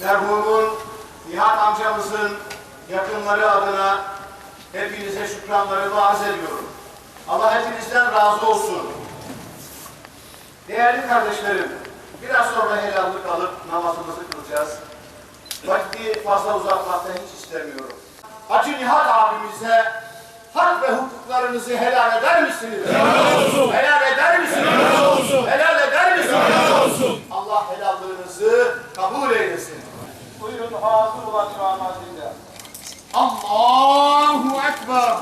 Merhumun Nihat amcamızın yakınları adına hepinize şükranlarımı arz ediyorum. Allah hepinizden razı olsun. Değerli kardeşlerim, biraz sonra helallik alıp namazımızı kılacağız. Vakti fazla uzatmakta hiç istemiyorum. Hacı Nihat abimize hukuklarınızı helal eder misiniz? Helal olsun. Helal eder misiniz? Helal olsun. Helal eder misiniz? Helal olsun. Allah helallığınızı kabul eylesin. Buyurun hazır olan Hazretleri. Allahu Ekber.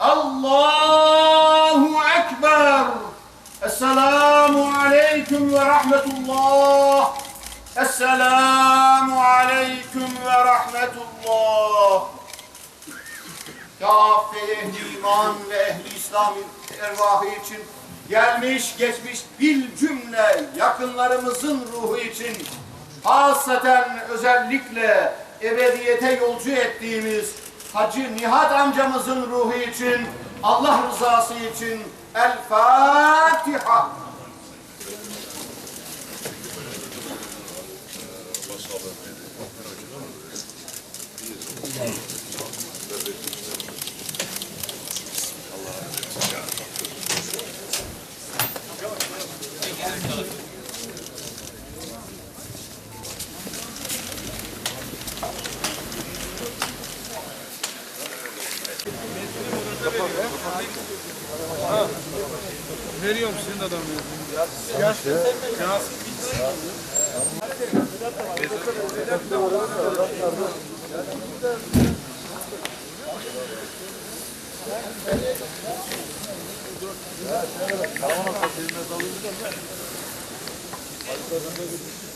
Allahu Ekber. Esselamu Aleyküm ve Rahmetullah. Esselamu Aleyküm ve Rahmetullah. Kâfe ehli iman ve ehli İslam ervahı için gelmiş geçmiş bil cümle yakınlarımızın ruhu için hasaten özellikle ebediyete yolcu ettiğimiz Hacı Nihat amcamızın ruhu için Allah rızası için El Fatiha. Veriyorum sizin de adamı.